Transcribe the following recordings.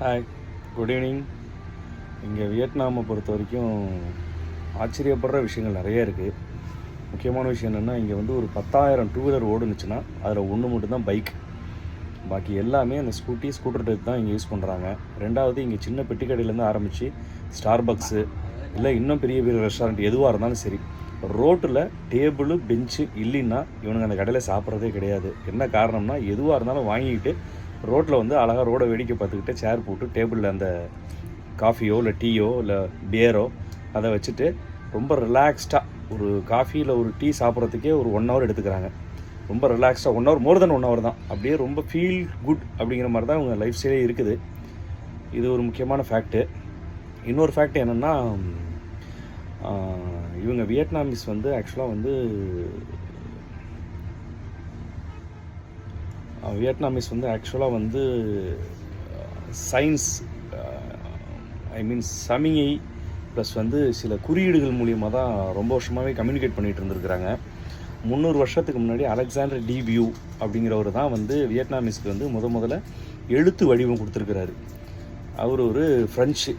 Hi good evening இங்கே வியட்நாமை பொறுத்த வரைக்கும் ஆச்சரியப்படுற விஷயங்கள் நிறைய இருக்குது முக்கியமான விஷயம் என்னென்னா இங்கே வந்து ஒரு பத்தாயிரம் டூ வீலர் ஓடுனுச்சுன்னா அதில் ஒன்று மட்டும்தான் பைக் பாக்கி எல்லாமே அந்த ஸ்கூட்டி ஸ்கூட்டர் டைப் தான் இங்கே யூஸ் பண்ணுறாங்க ரெண்டாவது இங்கே சின்ன பெட்டி கடையிலேருந்து ஆரம்பித்து ஸ்டார்பக்ஸு இல்லை இன்னும் பெரிய பெரிய ரெஸ்டாரண்ட் எதுவாக இருந்தாலும் சரி ரோட்டில் டேபிள் பெஞ்சு இல்லைன்னா இவனுங்க அந்த கடையில் சாப்பிட்றதே கிடையாது. என்ன காரணம்னா எதுவாக இருந்தாலும் வாங்கிக்கிட்டு ரோட்டில் வந்து அழகாக ரோடை வேடிக்கை பார்த்துக்கிட்டு சேர் போட்டு டேபிளில் அந்த காஃபியோ இல்லை டீயோ இல்லை பியரோ அதை வச்சுட்டு ரொம்ப ரிலாக்ஸ்டாக ஒரு காஃபியில் ஒரு டீ சாப்பிட்றதுக்கே ஒரு ஒன் ஹவர் எடுத்துக்கிறாங்க. ரொம்ப ரிலாக்ஸ்டாக one hour more then one hour தான். அப்படியே ரொம்ப ஃபீல் குட் அப்படிங்கிற மாதிரி தான் இவங்க லைஃப் ஸ்டைலே இருக்குது. இது ஒரு முக்கியமான ஃபேக்ட்டு இன்னொரு ஃபேக்ட் என்னென்னா இவங்க வியட்நாமிஸ் வந்து ஆக்சுவலாக வந்து வியட்நாமிஸ் வந்து ஆக்சுவலாக வந்து சயின்ஸ் ஐ மீன் சமிகை ப்ளஸ் வந்து சில குறியீடுகள் மூலியமாக தான் ரொம்ப வருஷமாகவே கம்யூனிகேட் பண்ணிகிட்டு இருந்திருக்கிறாங்க. முந்நூறு வருஷத்துக்கு முன்னாடி அலெக்சாண்டர் டிபியூ அப்படிங்கிறவர் தான் வந்து வியட்நாமிஸ்க்கு வந்து முத முதல்ல எழுத்து வடிவம் கொடுத்துருக்கிறாரு. அவர் ஒரு ஃப்ரெஞ்சு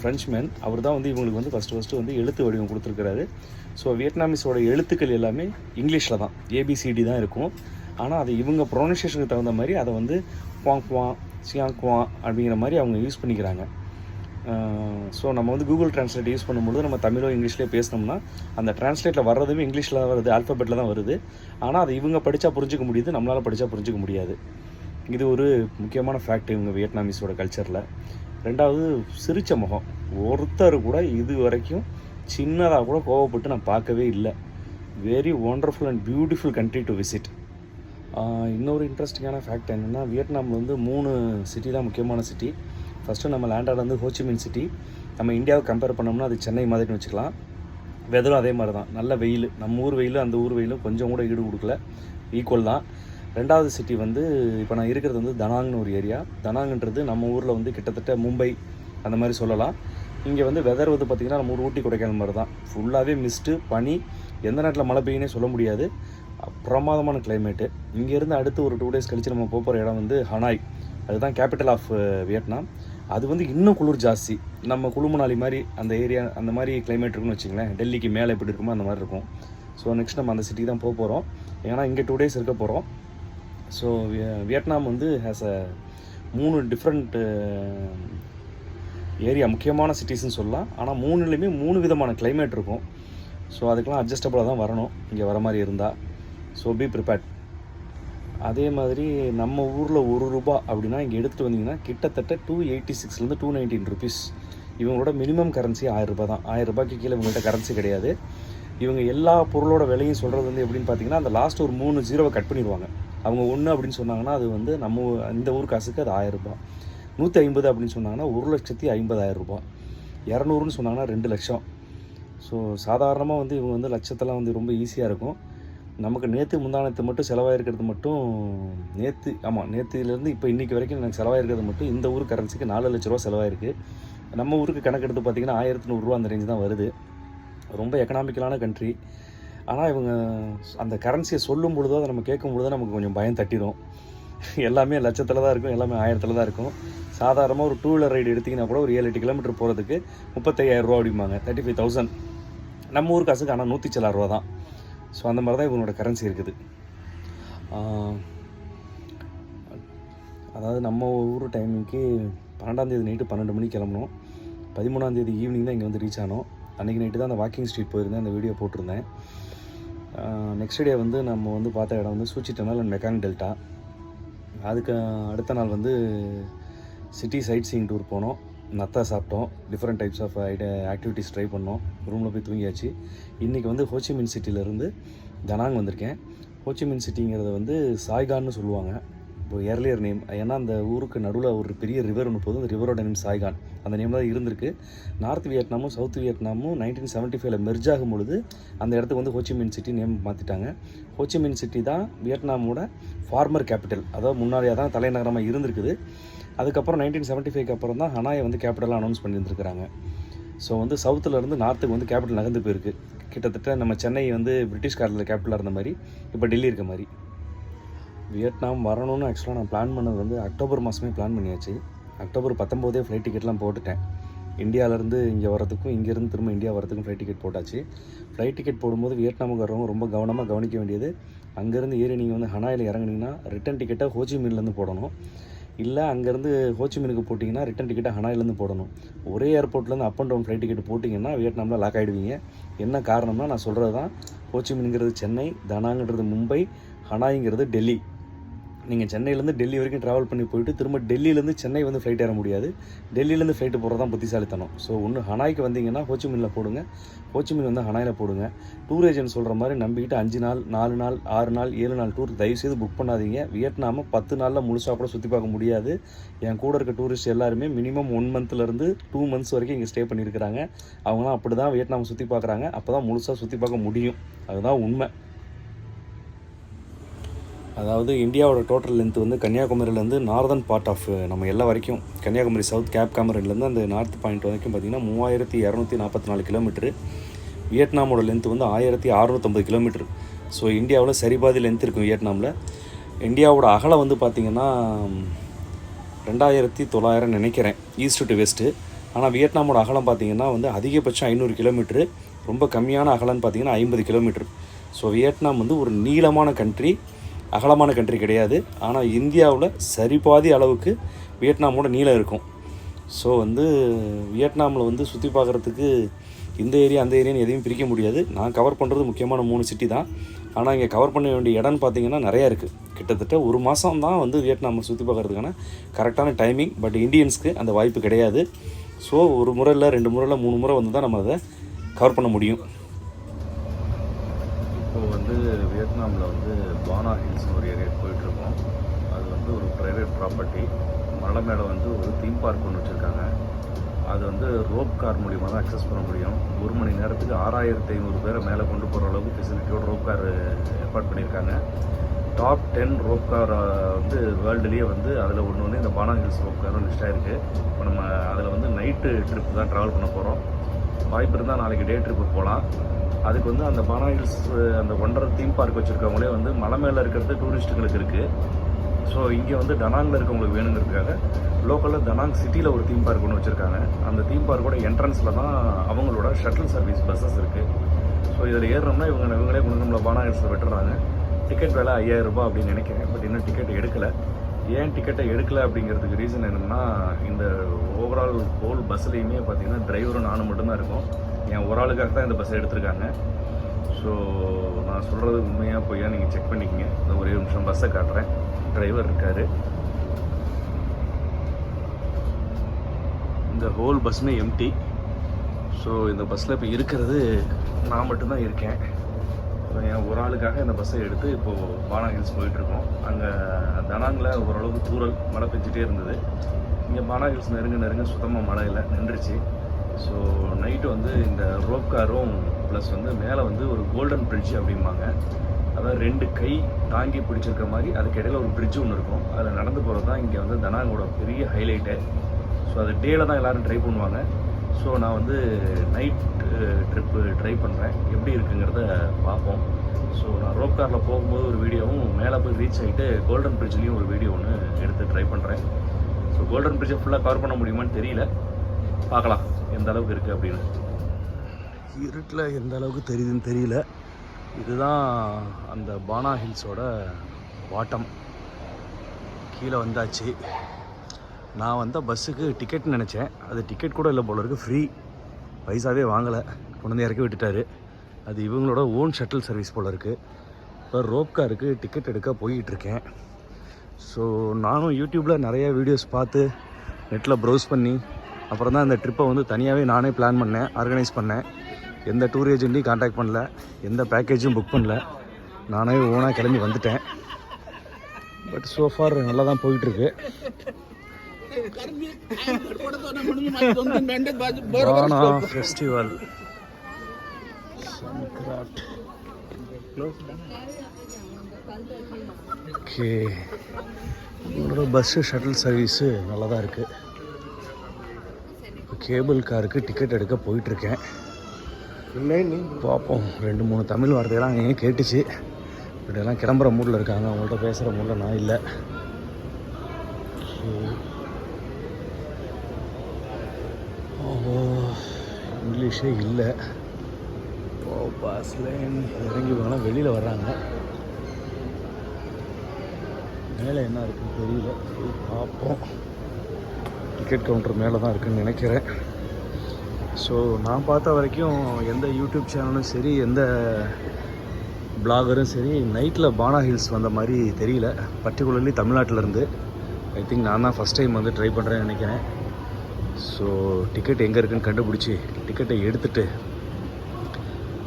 ஃப்ரெஞ்ச்மேன் அவர் தான் வந்து இவங்களுக்கு வந்து ஃபஸ்ட்டு ஃபஸ்ட்டு வந்து எழுத்து வடிவம் கொடுத்துருக்கிறாரு. ஸோ வியட்நாமிஸோட எழுத்துக்கள் எல்லாமே இங்கிலீஷில் தான் ஏபிசிடி தான் இருக்கும். ஆனால் அது இவங்க ப்ரொனன்சியேஷனுக்கு தகுந்த மாதிரி அதை வந்து குவாங் குவாங் சியாங் குவாங் அப்படிங்கிற மாதிரி அவங்க யூஸ் பண்ணிக்கிறாங்க. ஸோ நம்ம வந்து கூகுள் டிரான்ஸ்லேட் யூஸ் பண்ணும்போது நம்ம தமிழோ இங்கிலீஷ்லேயே பேசினோம்னா அந்த டிரான்ஸ்லேட்டில் வர்றதுமே இங்கிலீஷில் தான் வருது ஆல்ஃபபெட்டில் தான் வருது. ஆனால் அது இவங்க படித்தா புரிஞ்சுக்க முடியுது நம்மளால் படித்தா புரிஞ்சிக்க முடியாது. இது ஒரு முக்கியமான ஃபேக்ட் இவங்க வியட்நாமீஸோட கல்ச்சரில் ரெண்டாவது சிரித்த முகம். ஒருத்தர் கூட இது வரைக்கும் சின்னதாக கூட கோவப்பட்டு நான் பார்க்கவே இல்லை. Very wonderful and beautiful country to visit இன்னொரு இன்ட்ரெஸ்டிங்கான ஃபேக்ட் என்னென்னா வியட்நாமில் வந்து மூணு சிட்டி தான் முக்கியமான சிட்டி ஃபஸ்ட்டு நம்ம லேண்டாட் வந்து ஹோச்சிமின் சிட்டி நம்ம இந்தியாவை கம்பேர் பண்ணோம்னா அது சென்னை மாதிரின்னு வச்சுக்கலாம். வெதரும் அதே மாதிரி தான் நல்ல வெயில். நம்ம ஊர் வெயிலும் அந்த ஊர் வெயிலும் கொஞ்சம் கூட ஈடு கொடுக்கல. ஈக்குவல் தான். ரெண்டாவது சிட்டி வந்து இப்போ நான் இருக்கிறது வந்து தனாங்னு ஒரு ஏரியா தனாங்ன்றது நம்ம ஊரில் வந்து கிட்டத்தட்ட மும்பை அந்த மாதிரி சொல்லலாம். இங்கே வந்து வெதர் வந்து பார்த்திங்கன்னா நம்ம ஊர் ஊட்டி கொடைக்கானல் மாதிரி தான் ஃபுல்லாகவே மிஸ்ட்டு பனி. எந்த நேரத்தில் மழை பெய்யுனே சொல்ல முடியாது. பிரமாதமான கிளைமேட்டு இங்கேருந்து அடுத்து ஒரு டூ டேஸ் கழித்து நம்ம போக போகிற இடம் வந்து ஹனாய் அதுதான் கேபிட்டல் ஆஃப் வியட்நாம் அது வந்து இன்னும் குளிர் ஜாஸ்தி. நம்ம குளுமணாலி மாதிரி அந்த ஏரியா அந்த மாதிரி கிளைமேட் இருக்குன்னு வச்சிங்களேன் டெல்லிக்கு மேலே எப்படி இருக்குமோ அந்த மாதிரி இருக்கும். ஸோ நெக்ஸ்ட் நம்ம அந்த சிட்டிக்கு தான் போக போகிறோம் ஏன்னா இங்கே டூ டேஸ் இருக்க போகிறோம் ஸோ வியட்நாம் வந்து ஹேஸ் அ மூணு டிஃப்ரெண்ட் ஏரியா uh, முக்கியமான சிட்டிஸ்னு சொல்லலாம். ஆனால் மூணுலேயுமே மூணு விதமான கிளைமேட் இருக்கும். ஸோ அதுக்கெலாம் அட்ஜஸ்டபுளாக தான் வரணும். இங்கே வர மாதிரி இருந்தால் ஸோ பி ப்ரிப்பேர்ட் அதே மாதிரி நம்ம ஊரில் ஒரு ரூபா அப்படின்னா இங்கே எடுத்துகிட்டு வந்தீங்கன்னா கிட்டத்தட்ட டூ எயிட்டி சிக்ஸ்லேருந்து டூ நைன்டீன் ருபீஸ் இவங்களோட மினிமம் கரன்சி ஆயிரம் ரூபாய் தான். ஆயிரம் ரூபாய்க்கு கீழே இவங்கள்ட்ட கரன்சி கிடையாது. இவங்க எல்லா பொருளோட விலையும் சொல்கிறது வந்து எப்படின்னு பார்த்தீங்கன்னா அந்த லாஸ்ட் ஒரு மூணு ஜீரோவை கட் பண்ணிடுவாங்க. அவங்க ஒன்று அப்படின்னு சொன்னாங்கன்னா அது வந்து நம்ம இந்த ஊர் காசுக்கு அது ஆயிரம் ரூபாய். நூற்றி ஐம்பது அப்படின்னு சொன்னாங்கன்னா ஒரு லட்சத்தி ஐம்பதாயிரம் ரூபாய். இரநூறுன்னு சொன்னாங்கன்னா ரெண்டு லட்சம். ஸோ சாதாரணமாக வந்து இவங்க வந்து லட்சத்தெல்லாம் வந்து ரொம்ப ஈஸியாக இருக்கும். நமக்கு நேற்று முந்தானத்து மட்டும் செலவாயிருக்கிறது மட்டும் நேற்று ஆமாம் நேற்றுலேருந்து இப்போ இன்றைக்கி வரைக்கும் எனக்கு செலவாயிருக்கிறது மட்டும் இந்த ஊர் கரன்சிக்கு நாலு லட்ச ரூபா செலவாயிருக்கு. நம்ம ஊருக்கு கணக்கெடுத்து பார்த்திங்கன்னா ஆயிரத்தி நூறுரூவா அந்த ரேஞ்சு தான் வருது. ரொம்ப எக்கனாமிக்கலான கண்ட்ரி ஆனால் இவங்க அந்த கரன்சியை சொல்லும் பொழுதோ அதை நம்ம கேட்கும் பொழுதோ நமக்கு கொஞ்சம் பயம் தட்டிடும். எல்லாமே லட்சத்தில் தான் இருக்கும் எல்லாமே ஆயிரத்தில் தான் இருக்கும். சாதாரணமாக ஒரு டூ வீலர் ரைடு எடுத்திங்கன்னா கூட ஒரு ஏழு எட்டு கிலோமீட்டர் போகிறதுக்கு முப்பத்தையாயிரம் ரூபா அப்படிம்பாங்க தேர்ட்டி ஃபைவ் தௌசண்ட் நம்ம ஊர் காசுக்கு ஆனால் நூற்றி ரூபா தான். ஸோ அந்த மாதிரி தான் இவங்களோட கரன்சி இருக்குது அதாவது நம்ம ஊர் டைமிங்க்கு பன்னெண்டாந்தேதி நைட்டு பன்னெண்டு மணிக்கு கிளம்பணும் பதிமூணாந்தேதி ஈவினிங் தான் இங்கே வந்து ரீச் ஆனோம். அன்றைக்கி நைட்டு தான் அந்த வாக்கிங் ஸ்ட்ரீட் போயிருந்தேன் அந்த வீடியோ போட்டிருந்தேன். நெக்ஸ்ட் டே வந்து நம்ம வந்து பார்த்த இடம் வந்து Cu Chi tunnel and Mekong delta அதுக்கு அடுத்த நாள் வந்து சிட்டி சைட் சீயிங் டூர் போனோம். நத்தா சாப்பிட்டோம். டிஃப்ரெண்ட் டைப்ஸ் ஆஃப் ஐட ஆக்டிவிட்டிஸ் ட்ரை பண்ணோம். ரூமில் போய் தூங்கியாச்சு. இன்றைக்கி வந்து ஹோச்சிமின் சிட்டியிலேருந்து தனாங் வந்திருக்கேன். ஹோச்சிமின் சிட்டிங்கிறத வந்து சாய்கான்னு சொல்லுவாங்க. இப்போ ஏர்லியர் நேம். ஏன்னா அந்த ஊருக்கு நடுவில் ஒரு பெரிய ரிவர் ஒன்று போதும் அந்த ரிவரோட நேம் சாய்கான் அந்த நேம் தான் இருந்திருக்கு. நார்த் வியட்நாமும் சவுத் வியட்நாமும் நைன்டீன் செவன்ட்டி ஃபைவ்ல மெர்ஜ் ஆகும் பொழுது அந்த இடத்துக்கு வந்து Ho Chi Minh city name மாற்றிட்டாங்க ஹோச்சிமின் சிட்டி தான் வியட்நாமோட ஃபார்மர் கேபிட்டல் அதாவது முன்னாடியாக தான் தலைநகரமாக இருந்திருக்குது. அதுக்கப்புறம் நைன்டீன் செவன்ட்டி ஃபைவ்க்கு அப்புறம் தான் ஹனாயை வந்து கேபிட்டலாக அனௌன்ஸ் பண்ணியிருந்துருக்காங்க ஸோ வந்து சவுத்துலேருந்து நார்த்துக்கு வந்து கேபிட்டல் நகர்ந்து போயிருக்கு. கிட்டத்தட்ட நம்ம சென்னை வந்து பிரிட்டிஷ் காலத்தில் கேபிட்டலாக இருந்த மாதிரி இப்போ டெல்லி இருக்க மாதிரி. வியட்நாம் வரணும்னு ஆக்சுவலாக நான் பிளான் பண்ணது வந்து அக்டோபர் மாதமே பிளான் பண்ணியாச்சு. அக்டோபர் பத்தொம்போதே ஃப்ளைட் டிக்கெட்லாம் போட்டுட்டேன். இந்தியாவிலேருந்து இங்கே வரதுக்கும் இங்கேருந்து திரும்ப இந்தியா வரதுக்கும் ஃப்ளைட் டிக்கெட் போட்டாச்சு. ஃப்ளைட் டிக்கெட் போடும்போது வியட்நாமுக்கு வரவங்க ரொம்ப கவனமாக கவனிக்க வேண்டியது அங்கேருந்து ஏறி நீங்கள் வந்து ஹனாயில் இறங்குனீங்கன்னா ரிட்டன் டிக்கெட்டை ஹோச்சி மின்லேருந்து போடணும். இல்லை அங்கேருந்து ஹோச்சிமினுக்கு போட்டிங்கன்னா ரிட்டன் டிக்கெட்டை ஹனாயிலேருந்து போடணும். ஒரே ஏர்போர்ட்லேருந்து up and down flight ticket போட்டிங்கன்னா வியட்நாமில் லாக் ஆகிடுவீங்க என்ன காரணம்னா நான் சொல்கிறது தான் ஹோச்சிமின்ங்கிறது சென்னை தனாங்கிறது மும்பை ஹனாய்ங்கிறது டெல்லி. நீங்கள் சென்னையிலேருந்து டெல்லி வரைக்கும் ட்ராவல் பண்ணி போயிட்டு திரும்ப டெல்லியிலேருந்து சென்னை வந்து ஃப்ளைட் ஏற முடியாது. டெல்லியிலேருந்து ஃப்ளைட்டு போகிறது தான் புத்திசாலித்தனம் ஸோ ஒன்று ஹனாய்க்கு வந்தீங்கன்னா ஹோச்சிமினில் போடுங்க. ஹோச்சிமின் வந்து ஹனாயில் போடுங்க. டூர் ஏஜென்ட் சொல்கிற மாதிரி நம்பிக்கிட்டு அஞ்சு நாள் நாலு நாள் ஆறு நாள் ஏழு நாள் டூர் தயவுசெய்து புக் பண்ணாதீங்க. வியட்நாமை பத்து நாளில் முழுசாக கூட சுற்றி பார்க்க முடியாது. என் கூட இருக்க டூரிஸ்ட் எல்லாருமே மினிமம் ஒன் மந்த்லேருந்து டூ மந்த்ஸ் வரைக்கும் இங்கே ஸ்டே பண்ணியிருக்கிறாங்க. அவங்களாம் அப்படி தான் வியட்நாம் சுற்றி பார்க்குறாங்க. அப்போ தான் முழுசாக சுற்றி பார்க்க முடியும். அதுதான் உண்மை. அதாவது இந்தியாவோட டோட்டல் லென்த் வந்து கன்னியாகுமரியிலேருந்து நார்தன் பார்ட் ஆஃப் நம்ம எல்லா வரைக்கும் கன்னியாகுமரி சவுத் கேப் காமரன்லேருந்து அந்த நார்த் பாயிண்ட் வரைக்கும் பார்த்திங்கன்னா மூவாயிரத்தி இரநூத்தி நாற்பத்தி நாலு கிலோமீட்டரு வியட்நாமோட லென்த் வந்து ஆயிரத்தி அறநூற்றம்பது கிலோமீட்டர் ஸோ இந்தியாவில் சரிபாதி லென்த் இருக்கும் வியட்நாமில். இந்தியாவோட அகலம் வந்து பார்த்திங்கன்னா ரெண்டாயிரத்தி தொள்ளாயிரம் நினைக்கிறேன் ஈஸ்ட் டு வெஸ்ட்டு ஆனால் வியட்நாமோட அகலம் பார்த்திங்கன்னா வந்து அதிகபட்சம் ஐநூறு கிலோமீட்ரு ரொம்ப கம்மியான அகலம்னு பார்த்திங்கன்னா ஐம்பது கிலோமீட்டர் ஸோ வியட்நாம் வந்து ஒரு நீளமான கண்ட்ரி அகலமான கண்ட்ரி கிடையாது. ஆனால் இந்தியாவில் சரிபாதி அளவுக்கு வியட்நாமோட நீளம் இருக்கும். ஸோ வந்து வியட்நாமில் வந்து சுற்றி பார்க்குறதுக்கு இந்த ஏரியா அந்த ஏரியான்னு எதையும் பிரிக்க முடியாது. நான் கவர் பண்ணுறது முக்கியமான மூணு சிட்டி தான். ஆனால் இங்கே கவர் பண்ண வேண்டிய இடம்னு பார்த்தீங்கன்னா நிறையா இருக்குது கிட்டத்தட்ட ஒரு மாதம் தான் வந்து வியட்நாமை சுற்றி பார்க்குறதுக்கான கரெக்டான டைமிங் பட் இந்தியன்ஸ்க்கு அந்த வாய்ப்பு கிடையாது. ஸோ ஒரு முறை இல்லை ரெண்டு முறை இல்லை மூணு முறை வந்து தான் நம்ம அதை கவர் பண்ண முடியும். இப்போ வந்து வியட்நாமில் வந்து பானா ஹில்ஸ் ஒரு ஏரியாவுக்கு போயிட்டுருக்கோம். அது வந்து ஒரு ப்ரைவேட் ப்ராப்பர்ட்டி மலை மேலே வந்து ஒரு தீம் பார்க் ஒன்று வச்சுருக்காங்க. அது வந்து ரோப் கார் மூலிமா தான் அக்சஸ் பண்ண முடியும். ஒரு மணி நேரத்துக்கு ஆறாயிரத்தி ஐநூறு பேரை மேலே கொண்டு போகிற அளவுக்கு ஃபெசிலிட்டியோட ரோப் கார் ஏற்பாடு பண்ணியிருக்காங்க. டாப் டென் ரோப் கார் வந்து வேர்ல்டுலேயே வந்து அதில் ஒன்று ஒன்று இந்த பானா ஹில்ஸ் ரோப் காரும் லிஸ்ட் இருக்குது இப்போ நம்ம அதில் வந்து நைட்டு ட்ரிப் தான் ட்ராவல் பண்ண போகிறோம் வாய்ப்பு இருந்தால் நாளைக்கு டே ட்ரிப்பு போகலாம் அதுக்கு வந்து அந்த பானா ஹில்ஸ் அந்த ஒன்றரை தீம் பார்க் வச்சுருக்கவங்களே வந்து மலை மேலே இருக்கிறது டூரிஸ்ட்டுங்களுக்கு இருக்குது ஸோ இங்கே வந்து டனாங்கில் இருக்கவங்களுக்கு வேணுங்கிறதுக்காக லோக்கலில் தனாங் சிட்டியில் ஒரு தீம் பார்க் ஒன்று வச்சுருக்காங்க. அந்த தீம் பார்க்கோட என்ட்ரன்ஸில் தான் அவங்களோட ஷட்டில் சர்வீஸ் பஸ்ஸஸ் இருக்குது ஸோ இதில் ஏறுறோம்னா இவங்க இவங்களே கொண்டு நம்மளை பானா ஹில்ஸில் விட்டுறாங்க. டிக்கெட் விலை ஐயாயிரம் ரூபாய் அப்படின்னு நினைக்கிறேன். பட் இன்னும் டிக்கெட் எடுக்கலை. ஏன் டிக்கெட்டை எடுக்கலை அப்படிங்கிறதுக்கு ரீசன் என்னென்னா இந்த ஓவரால் ஹோல் பஸ்லேயுமே பார்த்தீங்கன்னா டிரைவரும் நானும் மட்டும்தான் இருக்கும். என் ஒரு ஆளுக்காக தான் இந்த பஸ்ஸை எடுத்திருக்காங்க. ஸோ நான் சொல்கிறது உண்மையாக பொய்யா நீங்கள் செக் பண்ணிக்கங்க. இந்த ஒரே நிமிஷம் பஸ்ஸை காட்டுறேன். டிரைவர் இருக்கார். இந்த ஹோல் பஸ்ஸுமே எம்டி ஸோ இந்த பஸ்ஸில் இப்போ இருக்கிறது நான் மட்டும்தான் இருக்கேன். ஸோ என் ஒரு ஆளுக்காக இந்த பஸ்ஸை எடுத்து இப்போது பானா ஹில்ஸ் போயிட்டுருக்கோம். அங்கே தனாங்கில் ஓரளவுக்கு தூரல் மழை பெஞ்சிட்டே இருந்தது. இங்கே பானா ஹில்ஸ் நெருங்க நெருங்க சுத்தமாக மழை இல்லை நின்றுச்சு. ஸோ நைட்டு வந்து இந்த ரோப் காரும் ப்ளஸ் வந்து மேலே வந்து ஒரு கோல்டன் பிரிட்ஜ் அப்படிம்பாங்க. அதாவது ரெண்டு கை தாங்கி பிடிச்சிருக்க மாதிரி அதுக்கு இடையில ஒரு பிரிட்ஜ் ஒன்று இருக்கும். அதில் நடந்து போகிறது தான் இங்கே வந்து தனாங்கோட பெரிய ஹைலைட்டு ஸோ அது டேல தான் எல்லோரும் ட்ரை பண்ணுவாங்க. ஸோ நான் வந்து நைட் ட்ரிப்பு ட்ரை பண்ணுறேன் எப்படி இருக்குங்கிறத பார்ப்போம். ஸோ நான் ரோப் காரில் போகும்போது ஒரு வீடியோவும் மேலே போய் ரீச் ஆகிட்டு கோல்டன் பிரிட்ஜ்லேயும் ஒரு வீடியோ ஒன்று எடுத்து ட்ரை பண்ணுறேன் ஸோ கோல்டன் பிரிட்ஜை ஃபுல்லாக கவர் பண்ண முடியுமான்னு தெரியல. பார்க்கலாம். எந்த அளவுக்கு இருக்குது அப்படின்னு. இருட்டில் எந்த அளவுக்கு தெரியுதுன்னு தெரியல. இதுதான் அந்த பானா ஹில்ஸோட வாட்டம். கீழே வந்தாச்சு. நான் வந்த பஸ்ஸுக்கு டிக்கெட் நினச்சேன். அது டிக்கெட் கூட இல்லை போல இருக்குது ஃப்ரீ பைசாவே வாங்கலை. கொண்டு வந்து இறக்கி விட்டுட்டாரு. அது இவங்களோட ஓன் ஷட்டில் சர்வீஸ் போல் இருக்குது இப்போ ரோப் காருக்கு டிக்கெட் எடுக்க போயிட்டுருக்கேன். ஸோ நானும் யூடியூப்பில் நிறைய வீடியோஸ் பார்த்து நெட்டில் ப்ரௌஸ் பண்ணி அப்புறம் தான் இந்த ட்ரிப்பை வந்து தனியாகவே நானே பிளான் பண்ணேன் ஆர்கனைஸ் பண்ணேன். எந்த டூர் ஏஜென்ட்டையும் காண்டாக்ட் பண்ணல எந்த பேக்கேஜும் புக் பண்ணல. நானே ஓனாக கிளம்பி வந்துட்டேன். பட் சோஃபார் நல்லா தான் போயிட்டுருக்கு. ஃபெஸ்டிவல் ஓகே உங்களோட பஸ்ஸு ஷட்டில் சர்வீஸு நல்லா தான் இருக்குது கேபிள் காருக்கு டிக்கெட் எடுக்க போயிட்டுருக்கேன். பார்ப்போம். ரெண்டு மூணு தமிழ் வார்த்தையெல்லாம் அங்கேயும் கேட்டுச்சு. இப்படியெல்லாம் கிளம்புற மூடில் இருக்காங்க. அவங்கள்ட்ட பேசுகிற மூடில் நான் இல்லை. இங்கிலீஷே இல்லை. ஓ பாஸ் லைன் இறங்கி போனால் வெளியில் வர்றாங்க. மேலே என்ன இருக்குன்னு தெரியல. போய் பார்ப்போம். டிக்கெட் கவுண்டர் மேலே தான் இருக்குன்னு நினைக்கிறேன். ஸோ நான் பார்த்த வரைக்கும் எந்த யூடியூப் சேனலும் சரி எந்த பிளாகரும் சரி நைட்டில் பானா ஹில்ஸ் வந்த மாதிரி தெரியல. பர்டிகுலர்லி தமிழ்நாட்டிலேருந்து ஐ திங்க் நான் தான் ஃபஸ்ட் டைம் வந்து ட்ரை பண்ணுறேன்னு நினைக்கிறேன். ஸோ டிக்கெட் எங்கே இருக்குன்னு கண்டுபிடிச்சி டிக்கெட்டை எடுத்துட்டு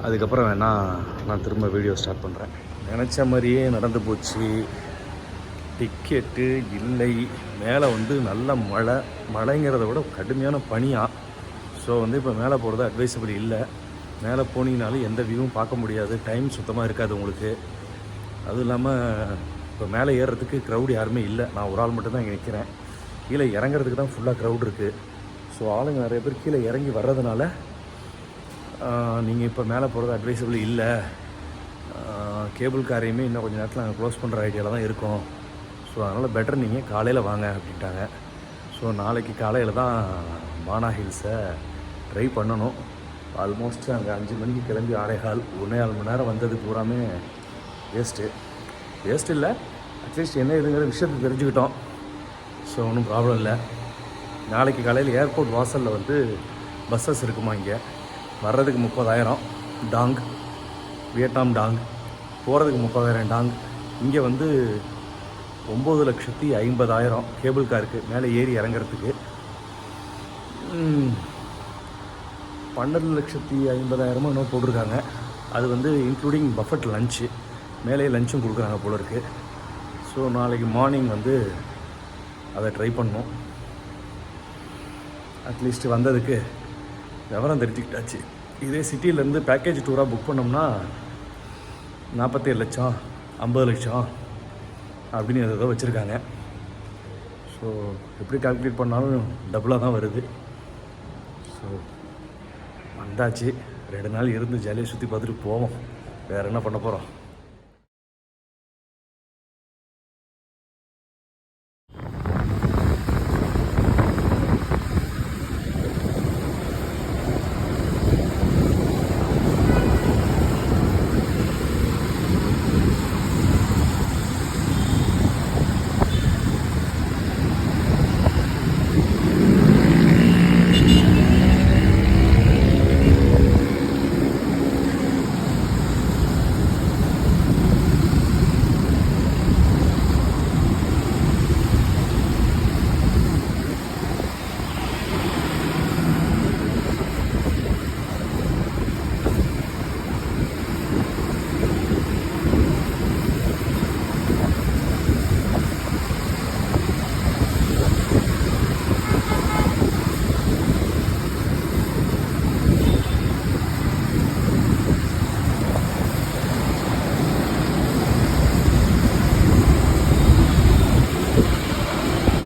அதுக்கப்புறம் வேணால் நான் திரும்ப வீடியோ ஸ்டார்ட் பண்ணுறேன் நினச்ச மாதிரியே நடந்து போச்சு. டிக்கெட்டு இல்லை. மேலே வந்து நல்ல மழை. மழைங்கிறத விட கடுமையான பனியாக ஸோ வந்து இப்போ மேலே போகிறது அட்வைசபிள் இல்லை. மேலே போனீங்கனாலும் எந்த வியூவும் பார்க்க முடியாது. டைம் சுத்தமாக இருக்காது உங்களுக்கு. அதுவும் இல்லாமல் இப்போ மேலே ஏறுறதுக்கு க்ரௌட் யாருமே இல்லை. நான் ஒரு ஆள் மட்டும்தான் இங்கே நிற்கிறேன் கீழே இறங்குறதுக்கு தான் ஃபுல்லாக க்ரௌட் இருக்குது ஸோ ஆளுங்க நிறைய பேர் கீழே இறங்கி வர்றதுனால நீங்கள் இப்போ மேலே போகிறது அட்வைசபிள் இல்லை. கேபிள் காரையுமே இன்னும் கொஞ்சம் நேரத்தில் நாங்கள் க்ளோஸ் பண்ணுற ஐடியாவில் தான் இருக்கோம். ஸோ அதனால் பெட்டர் நீங்கள் காலையில் வாங்க அப்படின்ட்டாங்க. ஸோ நாளைக்கு காலையில் தான் பானா ஹில்ஸை ட்ரை பண்ணணும். ஆல்மோஸ்ட் அங்கே அஞ்சு மணிக்கு கிளம்பி ஆடைகால் கால் ஒன்றே ஆறு மணி நேரம் வந்தது பூராமே வேஸ்ட்டு வேஸ்ட் இல்லை. அட்லீஸ்ட் என்ன இதுங்கிற விஷயத்தை தெரிஞ்சுக்கிட்டோம். ஸோ ஒன்றும் ப்ராப்ளம் இல்லை. நாளைக்கு காலையில் ஏர்போர்ட் வாசலில் வந்து பஸ்ஸஸ் இருக்குமா இங்கே? வர்றதுக்கு முப்பதாயிரம். டாங் வியட்நாம் டாங் போகிறதுக்கு முப்பதாயிரம் டாங் இங்கே வந்து ஒம்பது லட்சத்தி ஐம்பதாயிரம் கேபிள் காருக்கு மேலே ஏறி இறங்குறதுக்கு. பன்னெண்டு லட்சத்தி ஐம்பதாயிரமும் இன்னும் போட்டிருக்காங்க. அது வந்து இன்க்ளூடிங் பஃபட் லஞ்சு மேலே லஞ்சும் கொடுக்குறாங்க போல இருக்குது ஸோ நாளைக்கு மார்னிங் வந்து அதை ட்ரை பண்ணோம் அட்லீஸ்ட் வந்ததுக்கு விவரம் தெரிஞ்சுக்கிட்டாச்சு. இதே சிட்டியிலேருந்து பேக்கேஜ் டூராக புக் பண்ணோம்னா நாற்பத்தேழு லட்சம் ஐம்பது லட்சம் அப்படின்னு ஏதோ வச்சுருக்காங்க. ஸோ எப்படி கால்குலேட் பண்ணாலும் டபுளாக தான் வருது. ஸோ வந்தாச்சு. ரெண்டு நாள் இருந்து ஜாலியாக சுற்றி பார்த்துட்டு போவோம். வேறு என்ன பண்ண போகிறோம்